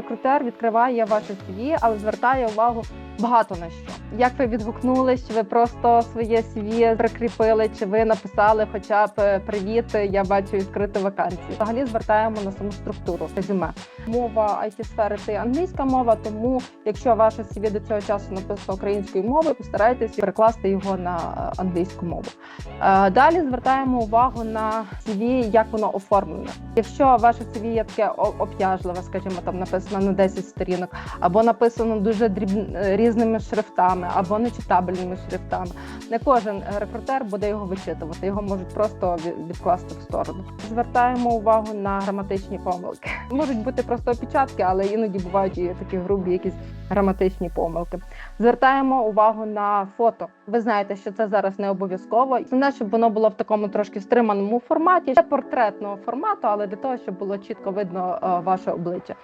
Рекрутер відкриває ваше CV, але звертає увагу багато на що. Як ви відгукнулись, чи ви просто своє CV прикріпили, чи ви написали хоча б е, привіт, я бачу відкриту вакансію. Взагалі звертаємо на саму структуру резюме. Мова it сфери це англійська мова, тому якщо ваше CV до цього часу написано українською мовою, постарайтесь перекласти його на е, англійську мову. Е, Далі звертаємо увагу на CV, як воно оформлене. Якщо ваше CV є таке о- обтяжливе, скажімо, там написано на 10 сторінок, або написано дуже дріб... різними шрифтами, або нечитабельними шрифтами, не кожен рекрутер буде його вичитувати. Його можуть просто відкласти в сторону. Звертаємо увагу на граматичні помилки. Можуть бути просто опечатки, але іноді бувають і такі грубі якісь граматичні помилки. Звертаємо увагу на фото. Ви знаєте, що це зараз не обов'язково. Основне, щоб воно було в такому трошки стриманому форматі, не портретного формату, але для того, щоб було чітко видно е, ваше обличчя.